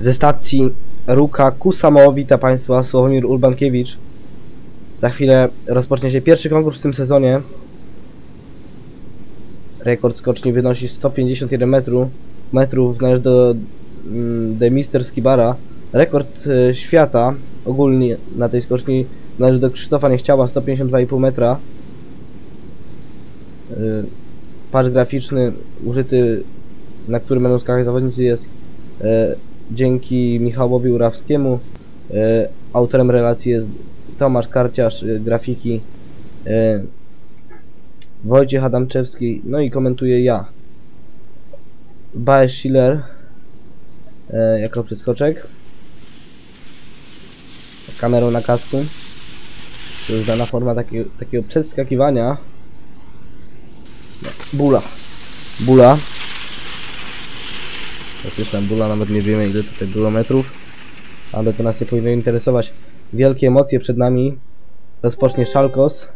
ze stacji Ruka ku Samo wita Państwa Sławomir Urbankiewicz. Za chwilę rozpocznie się pierwszy konkurs w tym sezonie. Rekord skoczni wynosi 151 metrów. metrów należy do mm, The Mister Skibara. Rekord e, świata ogólnie na tej skoczni należy do Krzysztofa Niechciała 152,5 metra. E, Patrz graficzny użyty, na którym będą skakać zawodnicy jest e, dzięki Michałowi Urawskiemu. E, autorem relacji jest Tomasz Karciarz, e, grafiki e, Wojciech Adamczewski, no i komentuję ja. Baez Schiller jako przeskoczek z kamerą na kasku. To jest dana forma takiego, takiego przeskakiwania. No, Bula. Bula. Jest tam bula, nawet nie wiemy ile tutaj było metrów. Ale to nas nie powinno interesować. Wielkie emocje przed nami. Rozpocznie Szalkos.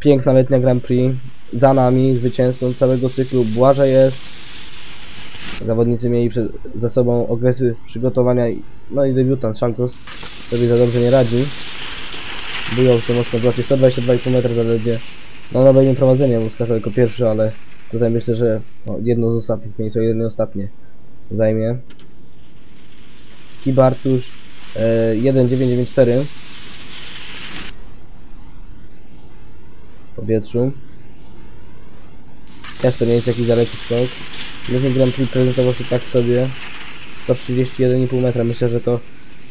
Piękna letnia Grand Prix. Za nami zwycięzcą całego cyklu Błażej jest. Zawodnicy mieli przed, za sobą okresy przygotowania. No i debiutant Szalkos sobie za dobrze nie radzi. Bujał się mocno w locie 122,5 metra zaledwie. No na będzie prowadzenie, bo skakał jako pierwszy, ale tutaj myślę, że no, jedno z ostatnich miejsc, o jedno ostatnie zajmie. Skibartusz e, 1994 w powietrzu. To nie jest jakiś daleki skok. Myślę, Grand Prix prezentował się tak sobie 131,5 metra. Myślę, że to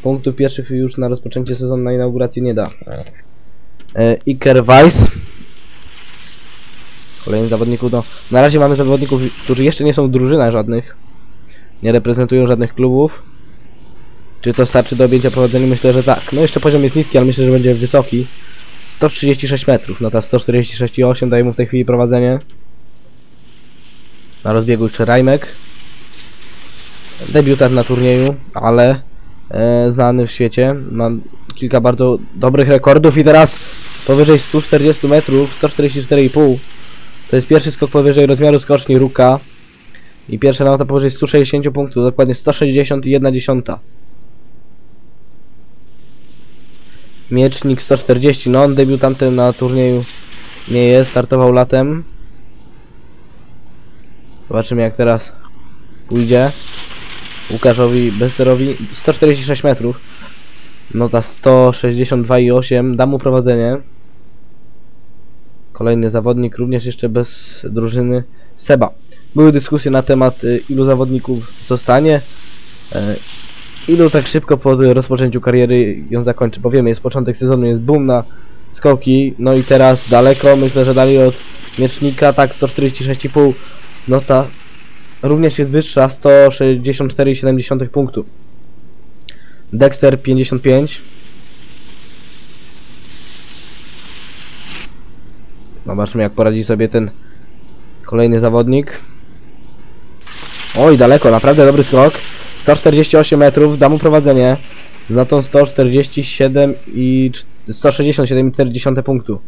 punktów pierwszych już na rozpoczęcie sezonu na inaugurację nie da. E, Iker Weiss Kolejny zawodników, no na razie mamy zawodników, którzy jeszcze nie są w drużynach żadnych. Nie reprezentują żadnych klubów. Czy to starczy do objęcia prowadzenia? Myślę, że tak. No jeszcze poziom jest niski, ale myślę, że będzie wysoki. 136 metrów, no ta 146,8 daje mu w tej chwili prowadzenie. Na rozbiegu jeszcze Rajmek. Debiutant na turnieju, ale e, znany w świecie. Mam kilka bardzo dobrych rekordów i teraz powyżej 140 metrów, 144,5. To jest pierwszy skok powyżej rozmiaru skoczni Ruka. I pierwsza nota powyżej 160 punktów, dokładnie 161,1. Miecznik 140, no on debiutantem na turnieju nie jest, startował latem. Zobaczymy jak teraz pójdzie. Łukaszowi Besterowi 146 metrów. Nota 162,8, da mu prowadzenie. Kolejny zawodnik, również jeszcze bez drużyny, Seba. Były dyskusje na temat y, ilu zawodników zostanie, e, ilu tak szybko po rozpoczęciu kariery ją zakończy, bo wiemy, jest początek sezonu, jest boom na skoki, no i teraz daleko, myślę, że dalej od Miecznika, tak 146,5 nota również jest wyższa, 164,7 punktu. Dexter 55 Zobaczmy jak poradzi sobie ten kolejny zawodnik. Oj, daleko, naprawdę dobry skok. 148 metrów, da mu prowadzenie. Za tą 147 i 167,4 punktu.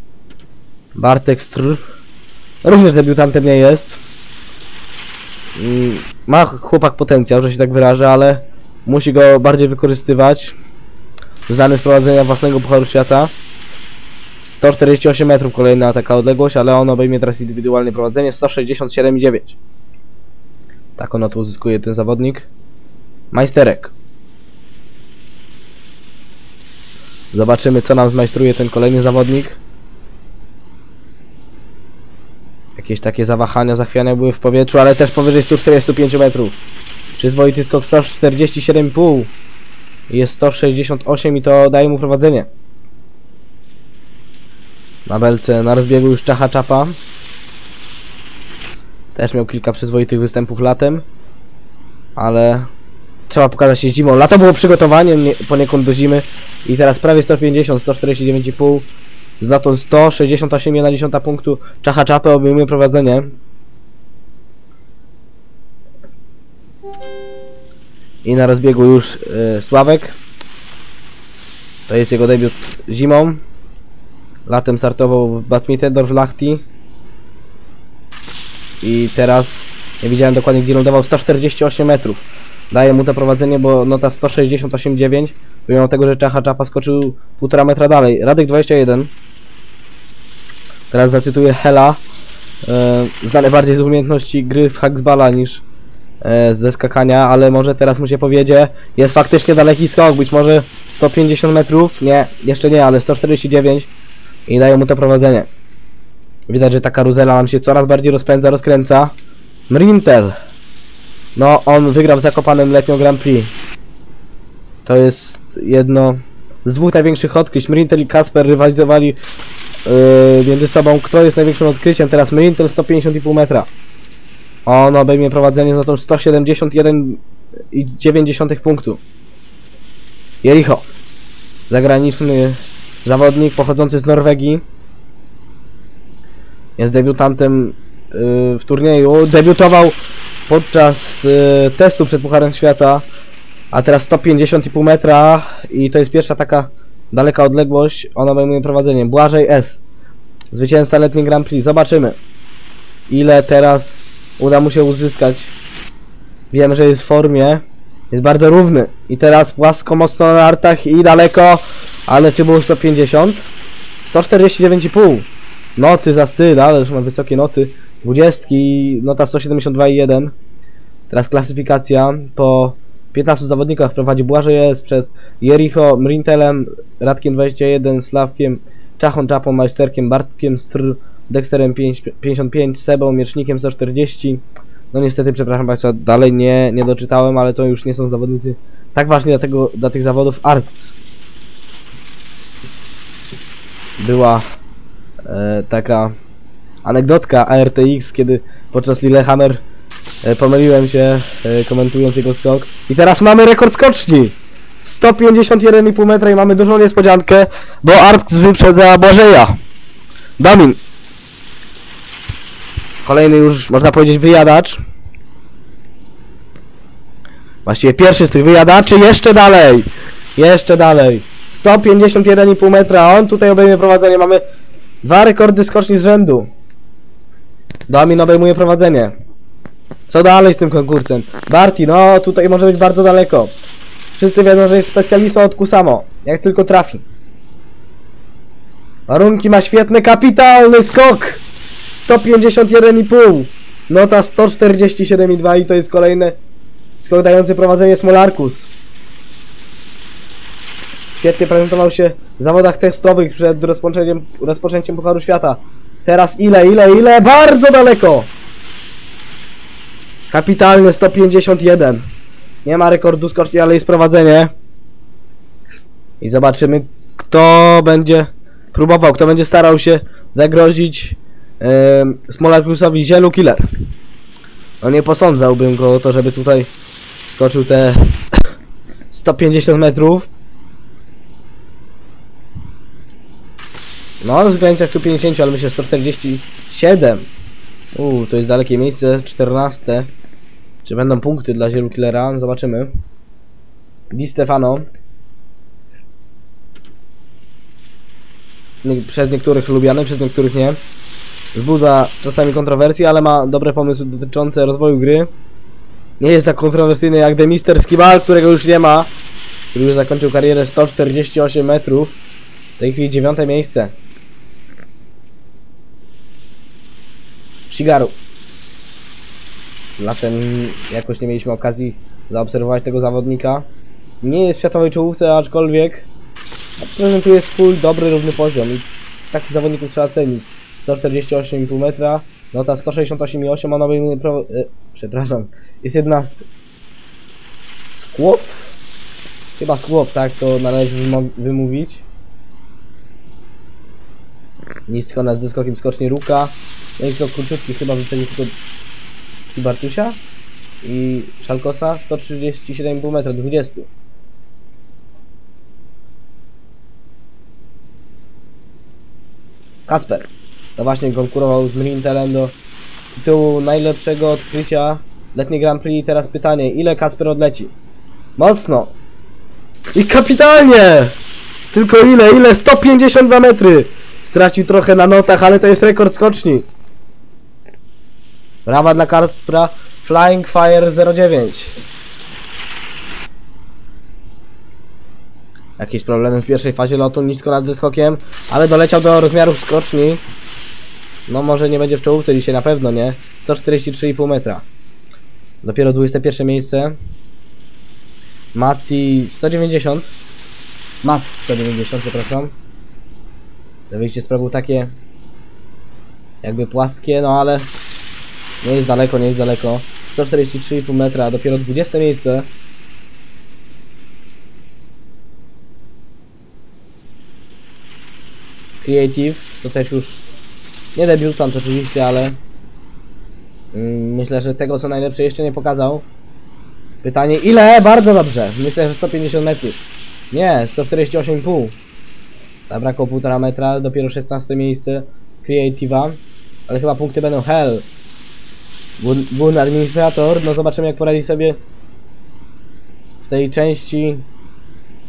Bartek Str. Również debiutantem nie jest. Mm, Ma chłopak potencjał, że się tak wyrażę, ale musi go bardziej wykorzystywać. Znany z prowadzenia własnego Pucharu Świata. 148 metrów kolejna taka odległość, ale on obejmie teraz indywidualne prowadzenie 167,9. Tak ono tu uzyskuje ten zawodnik. Majsterek. Zobaczymy co nam zmajstruje ten kolejny zawodnik. Jakieś takie zawahania, zachwiania były w powietrzu, ale też powyżej 145 metrów. Przyzwoity skok 147,5. Jest 168 i to daje mu prowadzenie. Na belce na rozbiegu już Czacha Czapa. Też miał kilka przyzwoitych występów latem. Ale trzeba pokazać się zimą. Lato było przygotowaniem nie- poniekąd do zimy. I teraz prawie 150, 149,5. Z latą 168,1 punktu. Czacha Czapę obejmuje prowadzenie. I na rozbiegu już y, Sławek. To jest jego debiut zimą. Latem startował w Badmittendorf Lachti. I teraz nie widziałem dokładnie gdzie lądował 148 metrów. daje mu to prowadzenie, bo nota 168,9 pomimo tego, że Czacha Czapa skoczył 1,5 metra dalej. Radek 21 teraz zacytuję Hela e, znany bardziej z umiejętności gry w hacksballa niż e, ze skakania, ale może teraz mu się powiedzie jest faktycznie daleki skok, być może 150 metrów, nie, jeszcze nie, ale 149 i daje mu to prowadzenie. Widać, że ta karuzela nam się coraz bardziej rozpędza, rozkręca. Mrintel. No, on wygrał w Zakopanem letnią Grand Prix. To jest jedno z dwóch największych odkryć. Mrintel i Kasper rywalizowali yy, między sobą, kto jest największym odkryciem. Teraz Mrintel 150,5 metra. On obejmie prowadzenie z notą 171,9 punktu. Jericho. Zagraniczny zawodnik pochodzący z Norwegii. Jest debiutantem yy, w turnieju. Debiutował podczas yy, testu przed Pucharem Świata. A teraz 150,5 metra i to jest pierwsza taka daleka odległość. Ona obejmuje prowadzenie. Błażej S. Zwycięzca letniej Grand Prix. Zobaczymy. Ile teraz uda mu się uzyskać. Wiem, że jest w formie. Jest bardzo równy. I teraz płasko mocno na nartach i daleko. Ale czy było 150? 149,5. Noty za styl, ale już ma wysokie noty. 20, nota 172,1. Teraz klasyfikacja po 15 zawodnikach prowadzi Błażej jest przed Jericho, Mrintelem, Radkiem 21, Sławkiem, Czachą Czapą, Majsterkiem, Bartkiem, Str, Dexterem 5, 55, Sebą, Miecznikiem 140. No niestety, przepraszam Państwa, dalej nie, nie doczytałem, ale to już nie są zawodnicy tak ważni dla, tego, dla tych zawodów. Arts. Była e, taka anegdotka ARTX, kiedy podczas Lillehammer e, pomyliłem się e, komentując jego skok. I teraz mamy rekord skoczni! 151,5 metra i mamy dużą niespodziankę, bo Arts wyprzedza Błażeja. Domin. Kolejny już, można powiedzieć, wyjadacz. Właściwie pierwszy z tych wyjadaczy, jeszcze dalej! Jeszcze dalej. 151,5 metra, on tutaj obejmie prowadzenie, mamy dwa rekordy skoczni z rzędu. Domin obejmuje prowadzenie. Co dalej z tym konkursem? Barty, no tutaj może być bardzo daleko. Wszyscy wiedzą, że jest specjalistą od Kusamo. Jak tylko trafi. Warunki ma świetny, kapitalny skok! 151,5 Nota 147,2 i to jest kolejny skok dający prowadzenie Smolarkus. Świetnie prezentował się w zawodach testowych przed rozpoczęciem, rozpoczęciem Pucharu Świata. Teraz ile, ile, ile? Bardzo daleko! Kapitalnie 151. Nie ma rekordu skoczni, ale jest prowadzenie. I zobaczymy, kto będzie próbował, kto będzie starał się zagrozić yy, Smolarkusowi Zielu Killer. No nie posądzałbym go o to, żeby tutaj skoczył te 150 metrów. No, w granicach 150, ale myślę 147. Uuu, to jest dalekie miejsce, 14. Czy będą punkty dla Zielu Killera? Zobaczymy. Di Stefano. Przez niektórych lubiany, przez niektórych nie. Wzbudza czasami kontrowersje, ale ma dobre pomysły dotyczące rozwoju gry. Nie jest tak kontrowersyjny jak The Mister Skibal, którego już nie ma. Który już zakończył karierę 148 metrów. W tej chwili dziewiąte miejsce. Shigaru. Latem jakoś nie mieliśmy okazji zaobserwować tego zawodnika. Nie jest w światowej czołówce, aczkolwiek prezentuje swój dobry, równy poziom i takich zawodników trzeba cenić. 148,5 metra, nota 168,8, on obejmuje pro... E, przepraszam, jest 11. Skłop? Chyba skłop, tak, to należy wymówić. Nisko nad zeskokiem skoczni Ruka. No i skok króciutki, chyba wycenił tylko Bartusia i Szalkosa 137,5 metra, 20. Kacper. To właśnie konkurował z Mrintelem do tytułu najlepszego odkrycia letniej Grand Prix. Teraz pytanie, ile Kacper odleci? Mocno! I kapitalnie! Tylko ile? Ile? 152 metry! Stracił trochę na notach, ale to jest rekord skoczni. Brawa dla Karspra Flying Fire 09. Jakieś problemy w pierwszej fazie lotu, nisko nad zeskokiem, ale doleciał do rozmiarów skoczni. No może nie będzie w czołówce dzisiaj, na pewno nie. 143,5 metra. Dopiero 21 miejsce. Matti 190. Mat 190, przepraszam. To wyjście sprawił takie jakby płaskie, no ale nie jest daleko, nie jest daleko. 143,5 metra, dopiero 20 miejsce. Creative to też już nie debiutant oczywiście, ale mm, myślę, że tego co najlepsze jeszcze nie pokazał. Pytanie ile? Bardzo dobrze. Myślę, że 150 metrów. Nie, 148,5. Zabrakło 1,5 metra, dopiero 16 miejsce Creative'a. Ale chyba punkty będą hell. Gun administrator, no zobaczymy jak poradzi sobie w tej części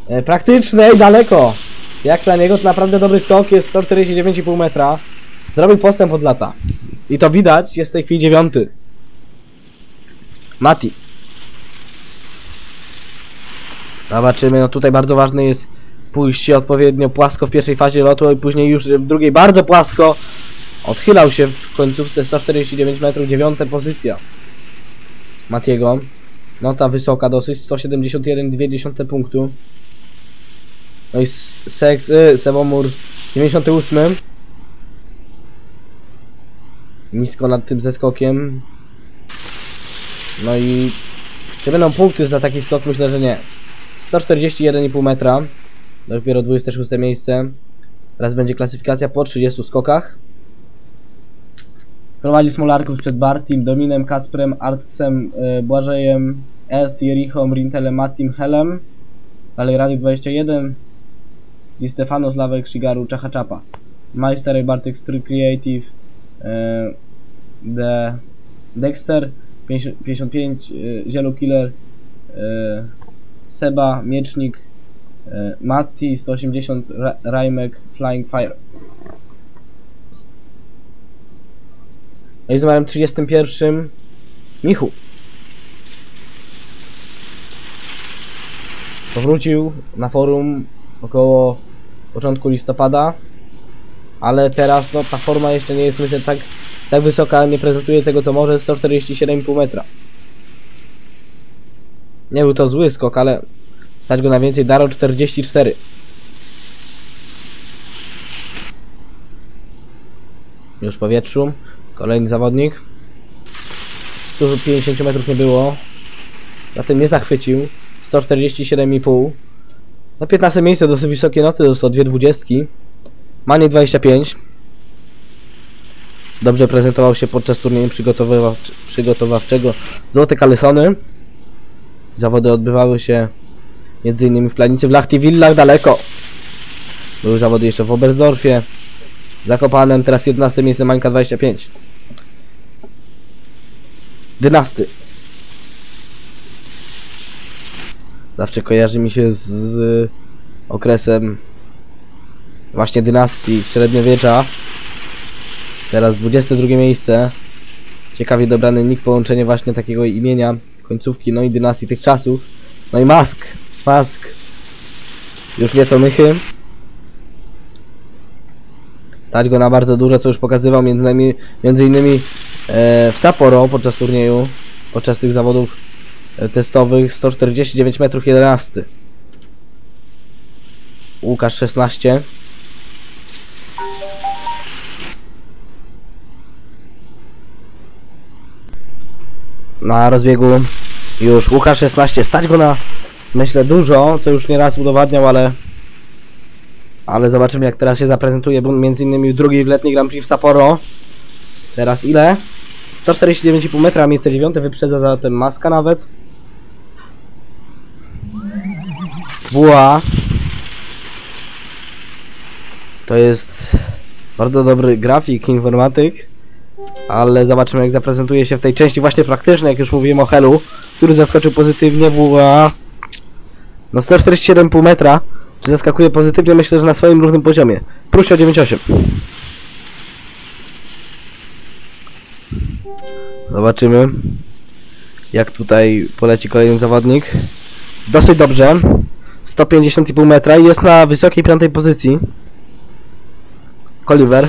e, praktycznej daleko. Jak dla niego to naprawdę dobry skok, jest 149,5 metra. Zrobił postęp od lata. I to widać, jest w tej chwili dziewiąty. Mati. Zobaczymy, no tutaj bardzo ważne jest pójście odpowiednio płasko w pierwszej fazie lotu i później już w drugiej bardzo płasko. Odchylał się w końcówce 149 metrów, dziewiąta pozycja. Matiego. Nota wysoka dosyć, 171,2 punktu. No i Seks, y, Sewomur 98. Nisko nad tym zeskokiem. No i czy będą punkty za taki skok? Myślę, że nie. 141,5 metra. Dopiero 26 miejsce. Teraz będzie klasyfikacja po 30 skokach. Prowadzi Smolarków przed Bartim, Dominem, Kacprem, Artsem, y, Błażejem, S, Jerichą, Rintelem, Mattim, Helem. Dalej Radio 21. Di Stefano, Sławek, Shigaru, Czachaczapa. Majster, Bartek, Stry Creative, y, De, Dexter, 50 55, y, Zielu Killer, y, Seba, Miecznik, y, Matti, 180, Ra Flying Fire. No i numerem 31 Michu. Powrócił na forum około początku listopada, ale teraz no, ta forma jeszcze nie jest myślę tak, tak wysoka, nie prezentuje tego co może 147,5 metra. Nie był to zły skok, ale stać go na więcej. Daro 44. Już w powietrzu. Kolejny zawodnik. 150 metrów nie było. Zatem nie zachwycił. 147,5. Na 15 miejsce dosyć wysokie noty, dostał dwie dwudziestki. Manie 25. Dobrze prezentował się podczas turnieju przygotowawczego Złote Kalesony. Zawody odbywały się między innymi w Planicy, w Lachti-Villach daleko. Były zawody jeszcze w Oberstdorfie, Zakopanem, teraz 11 miejsce Mańka 25. Dynasty. Zawsze kojarzy mi się z, z okresem właśnie dynastii średniowiecza. Teraz 22 miejsce. Ciekawie dobrany nick, połączenie właśnie takiego imienia, końcówki, no i dynastii tych czasów. No i Mask. Mask. Już nie to mychy. Stać go na bardzo dużo, co już pokazywał między między innymi e, w Sapporo podczas turnieju, podczas tych zawodów e, testowych 149 metrów 11. Łukasz 16. Na rozbiegu już Łukasz 16. Stać go na myślę dużo, co już nieraz udowadniał, ale ale zobaczymy jak teraz się zaprezentuje, bo między innymi w drugiej w letniej Grand Prix w Sapporo. Teraz ile? 149,5 metra, miejsce dziewiąte, wyprzedza zatem Maska nawet. Buła. To jest bardzo dobry grafik, informatyk. Ale zobaczymy jak zaprezentuje się w tej części właśnie praktycznej, jak już mówiłem o Helu, który zaskoczył pozytywnie Buła. No 147,5 metra. Czy zaskakuje pozytywnie? Myślę, że na swoim równym poziomie. Prusio 98. Zobaczymy. Jak tutaj poleci kolejny zawodnik. Dosyć dobrze. 150,5 metra i jest na wysokiej piątej pozycji. Koliver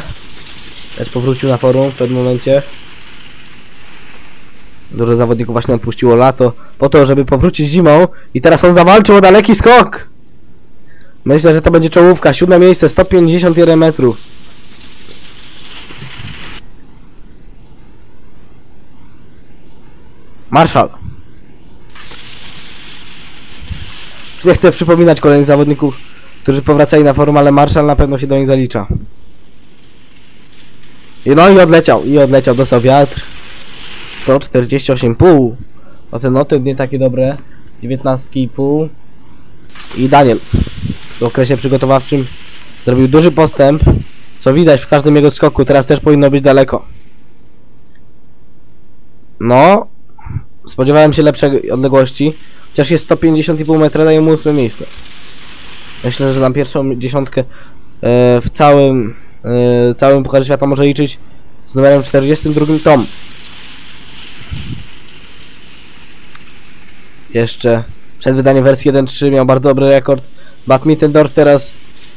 też powrócił na forum w pewnym momencie. Dużo zawodników właśnie odpuściło lato po to, żeby powrócić zimą i teraz on zawalczył o daleki skok. Myślę, że to będzie czołówka. Siódme miejsce, 151 metrów. Marszal. Nie chcę przypominać kolejnych zawodników, którzy powracali na forum, ale Marszal na pewno się do nich zalicza. No i odleciał, i odleciał, dostał wiatr. 148,5. O te noty nie takie dobre. 19,5. I Daniel w okresie przygotowawczym zrobił duży postęp, co widać w każdym jego skoku. Teraz też powinno być daleko. No, spodziewałem się lepszej odległości, chociaż jest 150,5 metra, daje mu ósme miejsce. Myślę, że na pierwszą dziesiątkę e, w całym e, całym Pucharze Świata może liczyć z numerem 42 Tom. Jeszcze przed wydaniem wersji 1.3 miał bardzo dobry rekord. Badminton teraz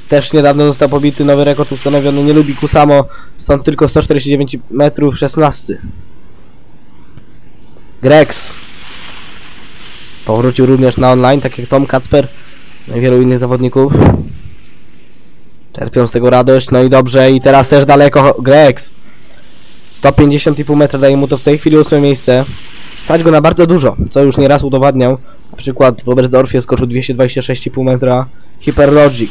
też niedawno został pobity, nowy rekord ustanowiony, nie lubi Kusamo, stąd tylko 149 metrów 16. Grex powrócił również na online, tak jak Tom Kacper no i wielu innych zawodników. Czerpią z tego radość, no i dobrze, i teraz też daleko Grex. 150,5 metra daje mu to w tej chwili ósme miejsce. Stać go na bardzo dużo, co już nieraz udowadniał. Na przykład w Oberstdorfie skoczył 226,5 metra Hyperlogic.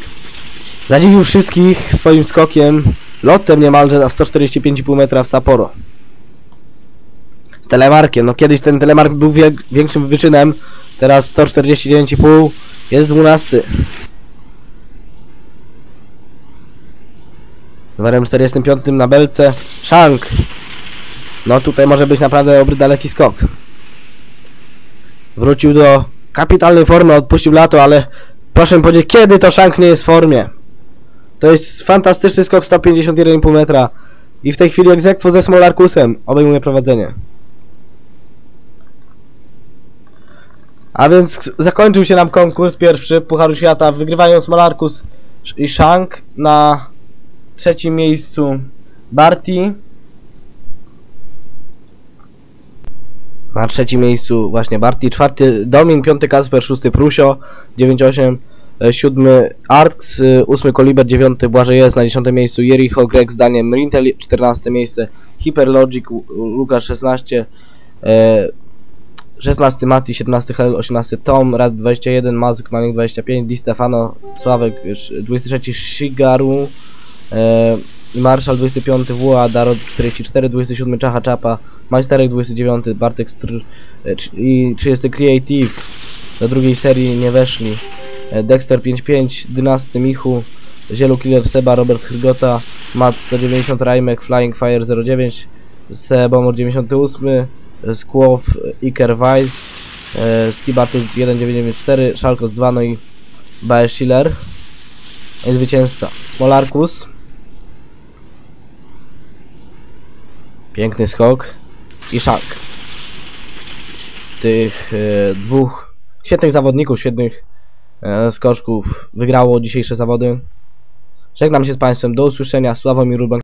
Zadziwił wszystkich swoim skokiem lotem niemalże na 145,5 metra w Sapporo. Z telemarkiem, no kiedyś ten telemark był większym wyczynem, teraz 149,5 jest 12. Numerem 45 na belce Shank. No tutaj może być naprawdę dobry daleki skok. Wrócił do kapitalnej formy, odpuścił lato, ale proszę mi powiedzieć, kiedy to Shank nie jest w formie? To jest fantastyczny skok 151,5 metra. I w tej chwili egzekwo ze Smolarkusem obejmuje prowadzenie. A więc zakończył się nam konkurs pierwszy Pucharu Świata. Wygrywają Smolarkus i Shank na trzecim miejscu Barty. Na trzecim miejscu właśnie Barty, czwarty Domin, piąty Kasper, szósty Prusio, 9-8, e, siódmy Arx, e, ósmy Koliber, dziewiąty Błażej jest na dziesiątym miejscu Jericho, Greg z Daniel Mrintel, czternaste miejsce Hyperlogic, Lu- Lukasz 16, e, 16 Mati, 17 Hel, 18 Tom, Rad 21, Mazyk, Manik 25, Di Stefano, Sławek, już 23 Shigaru, e, Marszal 25 WA, Darod 44, 27 Czacha Czapa, Majsterek 29, Bartek Str e, i 30 Creative. Do drugiej serii nie weszli. E, Dexter 55, Dynasty Michu, Zielu Killer Seba, Robert Hrgota, Mat 190, Rajmek, Flying Fire 09, Sebomor 98, e, Skłow, Iker Weiss, Skibatus 1994, Szalkos 2, no i Bae Schiller. Zwycięzca Smolarkus. Piękny skok i szak. Tych e, dwóch świetnych zawodników, świetnych e, skoczków wygrało dzisiejsze zawody. Żegnam się z Państwem, do usłyszenia, Sławomir Urban.